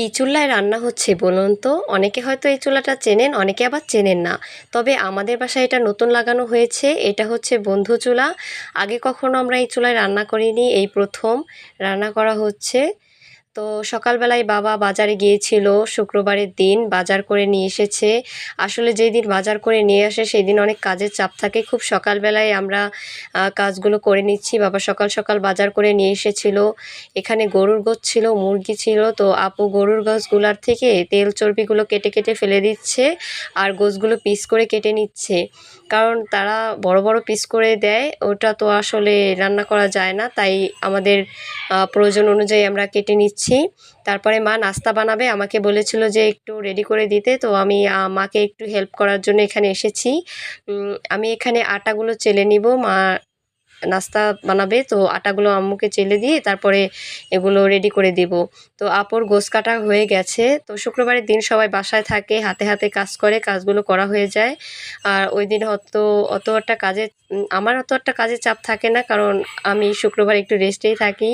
কী চুল্লায় রান্না হচ্ছে বলুন তো? অনেকে হয়তো এই চুলাটা চেনেন, অনেকে আবার চেনেন না। তবে আমাদের বাসায় এটা নতুন লাগানো হয়েছে। এটা হচ্ছে বন্ধু চুলা। আগে কখনো আমরা এই চুলায় রান্না করিনি। এই প্রথম রান্না করা হচ্ছে। তো সকালবেলায় বাবা বাজারে গিয়েছিল, শুক্রবারের দিন বাজার করে নিয়ে এসেছে। আসলে যেই দিন বাজার করে নিয়ে আসে, সেই দিন অনেক কাজের চাপ থাকে। খুব সকালবেলায় আমরা কাজগুলো করে নিচ্ছি। বাবা সকাল সকাল বাজার করে নিয়ে এসেছিল। এখানে গরুর গোছ ছিল, মুরগি ছিল। তো আপু গরুর গোছগুলার থেকে তেল চর্বিগুলো কেটে কেটে ফেলে দিচ্ছে আর গোছগুলো পিস করে কেটে নিচ্ছে। কারণ তারা বড় বড় পিস করে দেয়, ওটা তো আসলে রান্না করা যায় না। তাই আমাদের প্রয়োজন অনুযায়ী আমরা কেটে নিচ্ছি। তারপরে মা নাস্তা বানাবে, আমাকে বলেছিল যে একটু রেডি করে দিতে, তো আমি মাকে একটু হেল্প করার জন্য এখানে এসেছি। আমি এখানে আটাগুলো চেলে নিব, মা নাস্তা বানাবে, তো আটাগুলো আম্মুকে চেলে দিয়ে তারপরে এগুলো রেডি করে দিব। তো আপর গোস কাটা হয়ে গেছে, তো শুক্রবারের দিন সবাই বাসায় থাকে, হাতে হাতে কাজ করে, কাজগুলো করা হয়ে যায়। আর ওই দিন হয়তো অত একটা কাজে আমার অত একটা কাজের চাপ থাকে না, কারণ আমি শুক্রবার একটু রেস্টেই থাকি।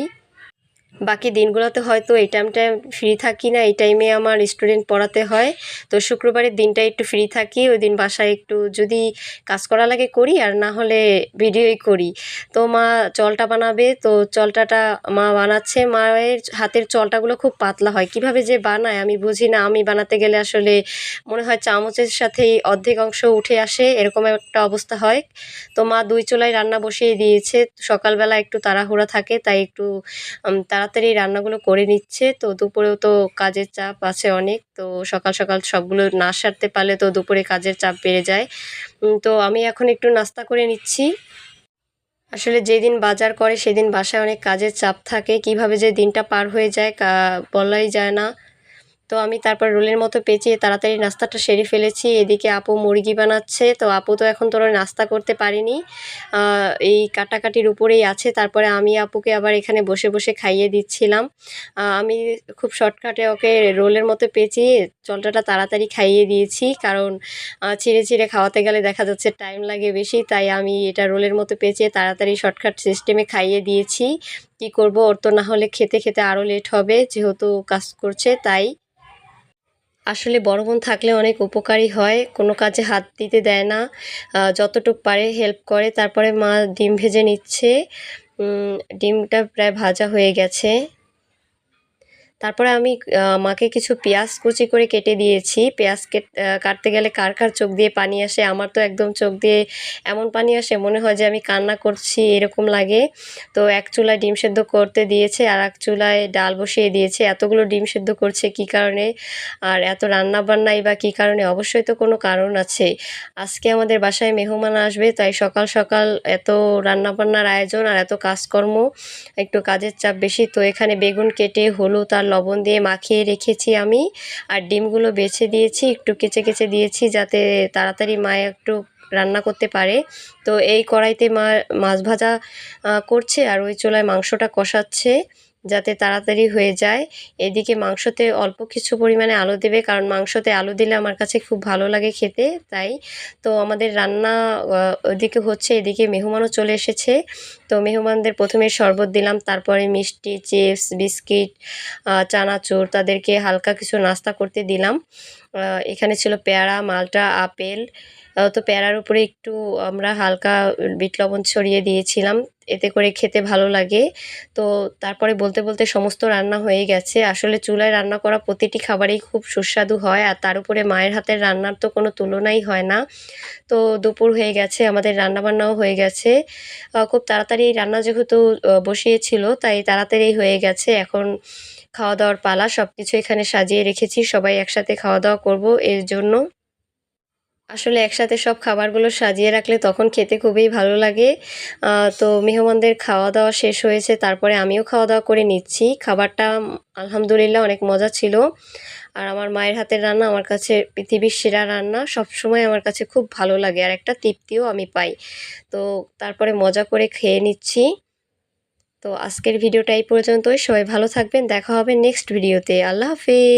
বাকি দিনগুলোতে হয়তো এই টাইমটা ফ্রি থাকি না এই টাইমে আমার স্টুডেন্ট পড়াতে হয়। তো শুক্রবারের দিনটা একটু ফ্রি থাকি ওই দিন বাসায় একটু যদি কাজ করা লাগে করি আর না হলে ভিডিওই করি। তো মা চলটা বানাবে তো চলটাটা মা বানাচ্ছে। মায়ের হাতের চলটাগুলো খুব পাতলা হয়। কীভাবে যে বানায় আমি বুঝি না। আমি বানাতে গেলে আসলে মনে হয় চামচের সাথেই অর্ধেক অংশ উঠে আসে এরকম একটা অবস্থা হয়। তো মা দুই চুলায় রান্না বসিয়ে দিয়েছে। সকালবেলা একটু তাড়াহুড়া থাকে তাই একটু উম, তাড়াতাড়ি রান্নাগুলো করে নিচ্ছে। তো দুপুরেও তো কাজের চাপ আছে অনেক। তো সকাল সকাল সবগুলো না সারতে পারলে তো দুপুরে কাজের চাপ বেড়ে যায়। তো আমি এখন একটু নাস্তা করে নিচ্ছি। আসলে যেদিন বাজার করে সেদিন বাসায় অনেক কাজের চাপ থাকে। কীভাবে যে দিনটা পার হয়ে যায় বলাই যায় না। তো আমি তারপর রোলের মতো পেঁচিয়ে তাড়াতাড়ি নাস্তাটা সেরে ফেলেছি। এদিকে আপু মুরগি বানাচ্ছে। তো আপু তো এখন তোর নাস্তা করতে পারিনি। এই কাটাকাটির উপরেই আছে। তারপরে আমি আপুকে আবার এখানে বসে বসে খাইয়ে দিচ্ছিলাম। আমি খুব শর্টকাটে ওকে রোলের মতো পেঁচিয়ে চলটাটা তাড়াতাড়ি খাইয়ে দিয়েছি। কারণ ছিঁড়ে ছিঁড়ে খাওয়াতে গেলে দেখা যাচ্ছে টাইম লাগে বেশি। তাই আমি এটা রোলের মতো পেঁচিয়ে তাড়াতাড়ি শর্টকাট সিস্টেমে খাইয়ে দিয়েছি। কি করব? ওর তো না হলে খেতে খেতে আরও লেট হবে। যেহেতু কাজ করছে, তাই আসলে বড় বোন থাকলে অনেক উপকারী হয়, কোনো কাজে হাত দিতে দেয় না যতটুকু পারে হেল্প করে। তারপরে মা ডিম ভেজে নিচ্ছে ডিমটা প্রায় ভাজা হয়ে গেছে। তারপরে আমি মাকে কিছু পেঁয়াজ কুচি করে কেটে দিয়েছি। পেঁয়াজ কেট- কাটতে গেলে কার কার চোখ দিয়ে পানি আসে? আমার তো একদম চোখ দিয়ে এমন পানি আসে, মনে হয় যে আমি কান্না করছি, এরকম লাগে। তো এক চুলায় ডিম সেদ্ধ করতে দিয়েছে, আর এক চুলায় ডাল বসিয়ে দিয়েছে। এতগুলো ডিম সেদ্ধ করছে কি কারণে? আর এত রান্না বান্নাই বা কী কারণে? অবশ্যই তো কোনো কারণ আছে। আজকে আমাদের বাসায় মেহমান আসবে, তাই সকাল সকাল এত রান্না বান্নার আয়োজন আর এত কাজকর্ম, একটু কাজের চাপ বেশি। তো এখানে বেগুন কেটে, হলুদ আর লবণ দিয়ে মাখিয়ে রেখেছি আমি। আর ডিমগুলো বেছে দিয়েছি, একটু কেচে কেচে দিয়েছি যাতে তাড়াতাড়ি মা একটু রান্না করতে পারে। তো এই কড়াইতে মা, মাছ ভাজা করছে আর ওই চুলায় মাংসটা কষাচ্ছে। যাতে তাড়াতাড়ি হয়ে যায়। এদিকে মাংসতে অল্প কিছু পরিমাণে আলু দেবে, কারণ মাংসতে আলু দিলে আমার কাছে খুব ভালো লাগে খেতে, তাই। তো আমাদের রান্না ওদিকে হচ্ছে, এদিকে মেহমানও চলে এসেছে। তো মেহমানদের প্রথমে শরবত দিলাম, তারপরে মিষ্টি, চিপস, বিস্কিট চানাচুর, তাদেরকে হালকা কিছু নাস্তা করতে দিলাম। এখানে ছিল পেয়ারা, মালটা, আপেল তো পেয়ারার উপরে একটু আমরা হালকা বিট লবণ ছড়িয়ে দিয়েছিলাম। এতে করে খেতে ভালো লাগে। তো তারপরে বলতে বলতে সমস্ত রান্না হয়ে গেছে। আসলে চুলায় রান্না করা প্রতিটি খাবারেই খুব সুস্বাদু হয় আর তার উপরে মায়ের হাতের রান্নার তো কোনো তুলনাই হয় না। তো দুপুর হয়ে গেছে, আমাদের রান্না বান্নাও হয়ে গেছে। খুব তাড়াতাড়ি রান্না যেহেতু বসিয়েছিল, তাই তাড়াতাড়ি হয়ে গেছে। এখন খাওয়া দাওয়ার পালা সব কিছু এখানে সাজিয়ে রেখেছি। সবাই একসাথে খাওয়া দাওয়া করব এর জন্য। আসলে একসাথে সব খাবারগুলো সাজিয়ে রাখলে তখন খেতে খুবই ভালো লাগে। তো মেহমানদের খাওয়া দাওয়া শেষ হয়েছে, তারপরে আমিও খাওয়া দাওয়া করে নিচ্ছি। খাবারটা আলহামদুলিল্লাহ অনেক মজা ছিল। আর আমার মায়ের হাতের রান্না, আমার কাছে পৃথিবীর সেরা রান্না, সবসময় আমার কাছে খুব ভালো লাগে আর একটা তৃপ্তিও আমি পাই। তো তারপরে মজা করে খেয়ে নিচ্ছি। তো আজকের ভিডিওটা এই পর্যন্তই। সবাই ভালো থাকবেন, দেখা হবে নেক্সট ভিডিওতে। আল্লাহ হাফিজ।